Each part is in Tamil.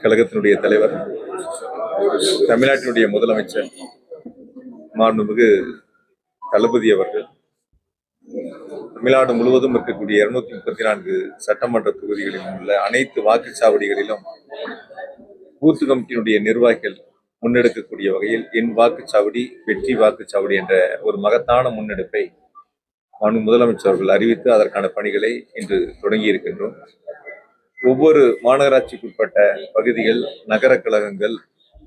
கழகத்தினுடைய தலைவர் தமிழ்நாட்டினுடைய முதலமைச்சர் மாண்புமிகு தளபதி அவர்கள் தமிழ்நாடு முழுவதும் இருக்கக்கூடிய இருநூத்தி முப்பத்தி நான்கு சட்டமன்ற தொகுதிகளிலும் உள்ள அனைத்து வாக்குச்சாவடிகளிலும் பூத்து கமிட்டியினுடைய நிர்வாகிகள் முன்னெடுக்கக்கூடிய வகையில் என் வாக்குச்சாவடி வெற்றி வாக்குச்சாவடி என்ற ஒரு மகத்தான முன்னெடுப்பை மாண்பு முதலமைச்சர் அவர்கள் அறிவித்து அதற்கான பணிகளை இன்று தொடங்கி இருக்கின்றோம் ஒவ்வொரு மாநகராட்சிக்குட்பட்ட பகுதிகள் நகர கழகங்கள்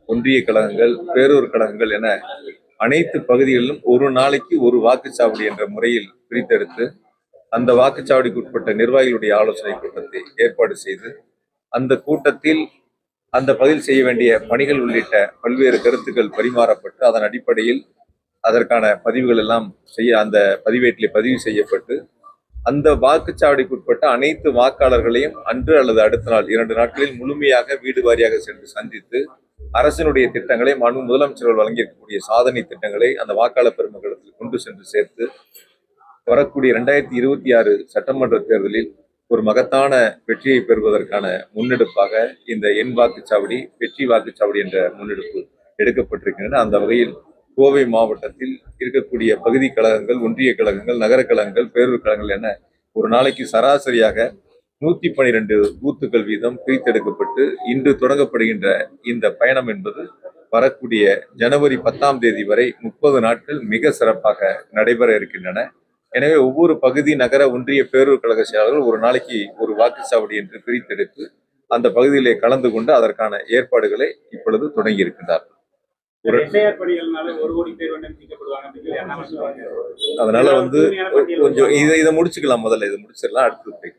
ஒன்றிய கழகங்கள் பேரூர் கழகங்கள் என அனைத்து பகுதிகளிலும் ஒரு நாளைக்கு ஒரு வாக்குச்சாவடி என்ற முறையில் பிரித்தெடுத்து அந்த வாக்குச்சாவடிக்கு உட்பட்ட நிர்வாகிகளுடைய ஆலோசனை கூட்டத்தை ஏற்பாடு செய்து அந்த கூட்டத்தில் அந்த பதில் செய்ய வேண்டிய பணிகள் உள்ளிட்ட பல்வேறு கருத்துக்கள் பரிமாறப்பட்டு அதன் அடிப்படையில் அதற்கான பதிவுகள் எல்லாம் செய்ய அந்த பதிவேட்டிலே பதிவு செய்யப்பட்டு அந்த வாக்குச்சாவடிக்கு உட்பட்ட அனைத்து வாக்காளர்களையும் அன்று அல்லது அடுத்த நாள் இரண்டு நாட்களில் முழுமையாக வீடு வாரியாக சென்று சந்தித்து அரசினுடைய திட்டங்களை மாண்பு முதலமைச்சர்கள் வழங்கியிருக்கக்கூடிய சாதனை திட்டங்களை அந்த வாக்காளர் பெருமக்களத்தில் கொண்டு சென்று சேர்த்து வரக்கூடிய இரண்டாயிரத்தி இருபத்தி ஆறு சட்டமன்ற தேர்தலில் ஒரு மகத்தான வெற்றியை பெறுவதற்கான முன்னெடுப்பாக இந்த எண் வாக்குச்சாவடி வெற்றி வாக்குச்சாவடி என்ற முன்னெடுப்பு எடுக்கப்பட்டிருக்கின்றன. அந்த வகையில் கோவை மாவட்டத்தில் இருக்கக்கூடிய பகுதி கழகங்கள் ஒன்றிய கழகங்கள் நகர கழகங்கள் பேரூர் கழகங்கள் என ஒரு நாளைக்கு சராசரியாக நூத்தி பனிரெண்டு பூத்துக்கள் வீதம் பிரித்தெடுக்கப்பட்டு இன்று தொடங்கப்படுகின்ற இந்த பயணம் என்பது வரக்கூடிய ஜனவரி பத்தாம் தேதி வரை முப்பது நாட்கள் மிக சிறப்பாக நடைபெற இருக்கின்றன. எனவே ஒவ்வொரு பகுதி நகர ஒன்றிய பேரூர் கழக செயலாளர்கள் ஒரு நாளைக்கு ஒரு வாக்குச்சாவடி என்று பிரித்தெடுத்து அந்த பகுதியிலே கலந்து கொண்டு அதற்கான ஏற்பாடுகளை இப்பொழுது தொடங்கி அதனால வந்து கொஞ்சம் இதை இதை முடிச்சுக்கலாம் முதல்ல இதை முடிச்சிடலாம் அடுத்து.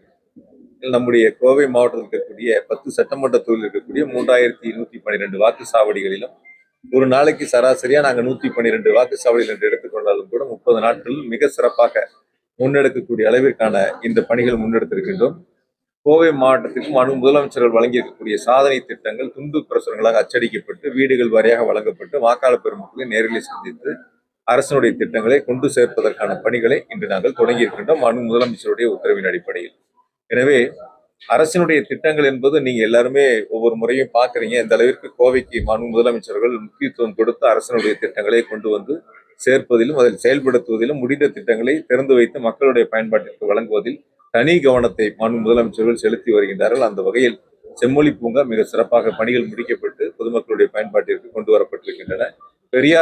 நம்முடைய கோவை மாவட்டத்தில் இருக்கக்கூடிய பத்து சட்டமன்ற தொகுதியில் இருக்கக்கூடிய மூன்றாயிரத்தி நூத்தி பன்னிரெண்டு வாக்குச்சாவடிகளிலும் ஒரு நாளைக்கு சராசரியா நாங்க நூத்தி பன்னிரெண்டு வாக்குச்சாவடிகள் என்று எடுத்துக்கொண்டாலும் கூட முப்பது நாட்கள் மிக சிறப்பாக முன்னெடுக்கக்கூடிய அளவிற்கான இந்த பணிகள் முன்னெடுத்திருக்கின்றோம். கோவை மாவட்டத்திற்கு மனு முதலமைச்சர்கள் வழங்கியிருக்கக்கூடிய சாதனை திட்டங்கள் துண்டு பிரசுரங்களாக அச்சடிக்கப்பட்டு வீடுகள் வாரியாக வழங்கப்பட்டு வாக்காளர் பெருமக்களை நேரில் சந்தித்து அரசனுடைய திட்டங்களை கொண்டு சேர்ப்பதற்கான பணிகளை இன்று நாங்கள் தொடங்கி இருக்கின்றோம் மனு முதலமைச்சருடைய உத்தரவின் அடிப்படையில். எனவே அரசினுடைய திட்டங்கள் என்பது நீங்க எல்லாருமே ஒவ்வொரு முறையும் பாக்குறீங்க இந்த அளவிற்கு கோவைக்கு மனு முதலமைச்சர்கள் முக்கியத்துவம் கொடுத்து அரசனுடைய திட்டங்களை கொண்டு வந்து சேர்ப்பதிலும் அதில் செயல்படுத்துவதிலும் முடிந்த திட்டங்களை திறந்து வைத்து மக்களுடைய பயன்பாட்டிற்கு வழங்குவதில் தனி கவனத்தை மனு முதலமைச்சர்கள் செலுத்தி வருகின்றார்கள். அந்த வகையில் செம்மொழி பூங்கா மிக சிறப்பாக பணிகள் முடிக்கப்பட்டு பொதுமக்களுடைய பயன்பாட்டிற்கு கொண்டு வரப்பட்டிருக்கின்றன. பெரியார்